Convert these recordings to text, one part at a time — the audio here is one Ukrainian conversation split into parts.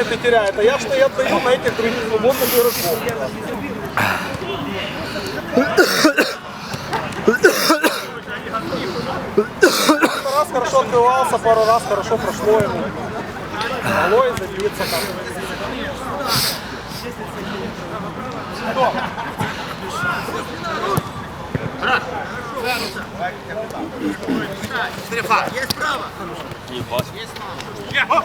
это теряет, а я что я отдаю на этих других свободных игроков. раз хорошо открывался, пару раз хорошо прошло ему. Могло и забиться там. Стрефа, есть право! Есть право!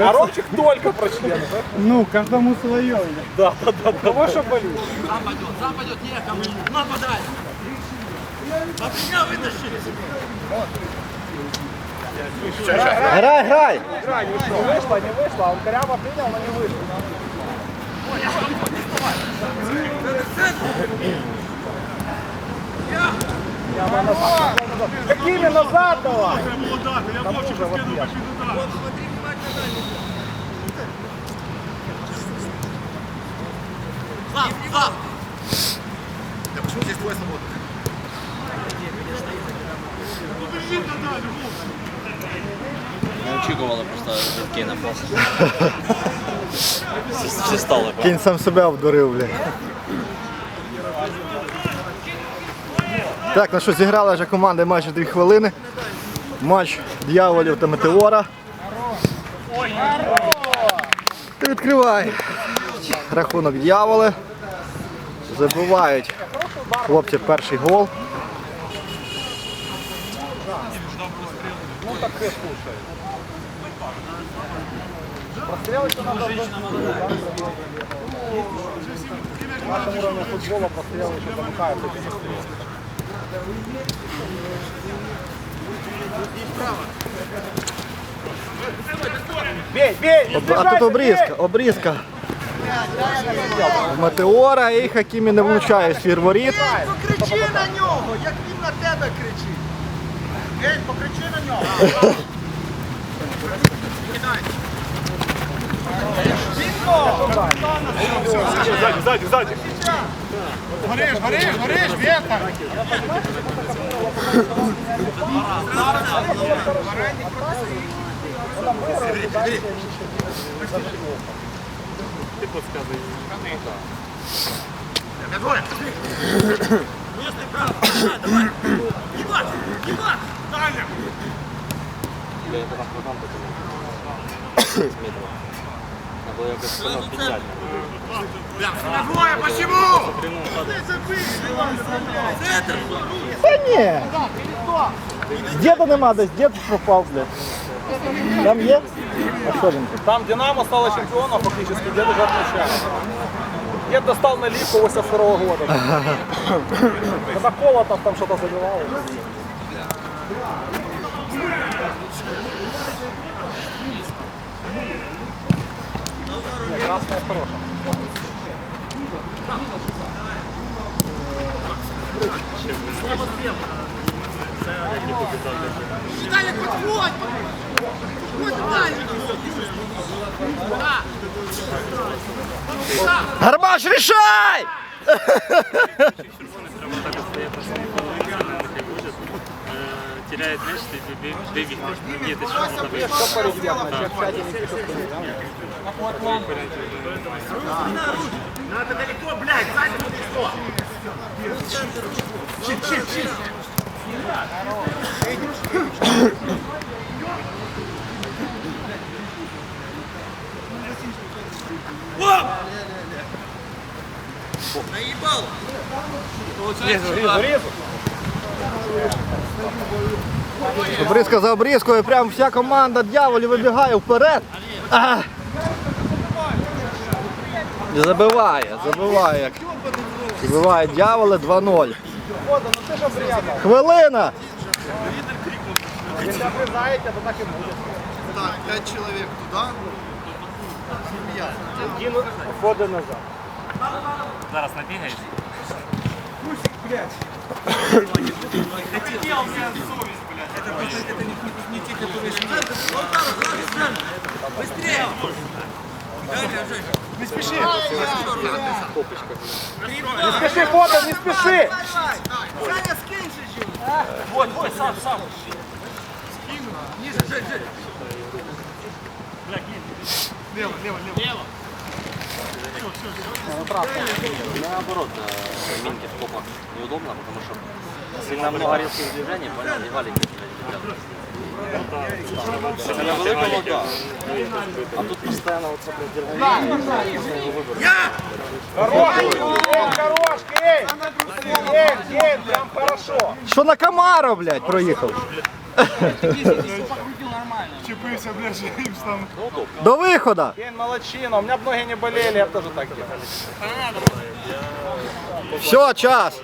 А Ромчик только про члены, да? Ну, каждому Соловьеву. Да, да, да. Кого что болит? Сам пойдет, сам пойдет, некому. Нападай. Ну, а меня вытащили. Грай, грай! Грай, ну не вышло, вышло, а не вышло, он прямо принял, но не вышло. Я, я, я, я, я, я, я, Такими назад давай. Я бочку скину, пішли туди. Слав, Слав! Да почему здесь твоя свобода? Побежи Очікували просто від Кейна пас. Все стало. Кінь сам себе обдурив, блядь. Так, ну що, зіграла вже команда майже дві хвилини. Матч дьяволів та метеора. Ти відкривай. Рахунок дьяволи. Забивають хлопці перший гол. Ну так все слушай. Прострелочка надо В нашем уровне футбола прострелы еще замыкают. А тут обрізка, обрізка. Метеора і Хакімі не влучає свір Ей, покричи на нього, як він на тебе кричить. Ей, покричи на нього. Ззаді, ззаді, ззаді. Гориш, гориш, гориш, вітер! Ти подсказуй. Місний брат, давай! Єбать! Єбать! Даня! Я тебе продам, то ти було якось воно підняти. Двоє, почему? Та ні. Діда нема десь, дід пропав, блядь. Там є? А що він? тут? Там Динамо стало чемпионом фактически, дед уже отмечает. Дед достал налипку 82 -го года. Когда Колотов там что-то забивал. Красная хорошая. Виталик, подходь! Подходь, Виталик! Гармаш, решай! теряет, знаешь, Дэвид. Нет, это что надо быть. Надо далеко, блядь, сзади далеко. Чит, чит, чит. Наебал! Получается, резу, резу, резу. Обрізка за обрізкою, прям вся команда дьяволів вибігає вперед. А! Забиває, забиває. Забиває дьяволи 2-0. Хвилина! Якщо ви то так і буде. Так, 5 чоловік туди. Один назад. Зараз набігаєш? Пусть, блядь. Не спеши! Не спеши, фото, не спеши! Саня, скинь же Вот, вот, сам, сам. Скину. Ниже, Жень, Жень. Бля, Лево, лево, лево. Лево. Правда. Наоборот, э, минки в копах неудобно, потому что сильно много резких движений, понял, и валики на великому, так. А тут постійно оце придірвання. Я! Хороший! Хороший! Є, є, прям хорошо! Що на комара, блядь, проехал? вчепився, бля, що там. До виходу! Блин, молодчина, у меня б ноги не болели, я бы тоже так делал. Все, час!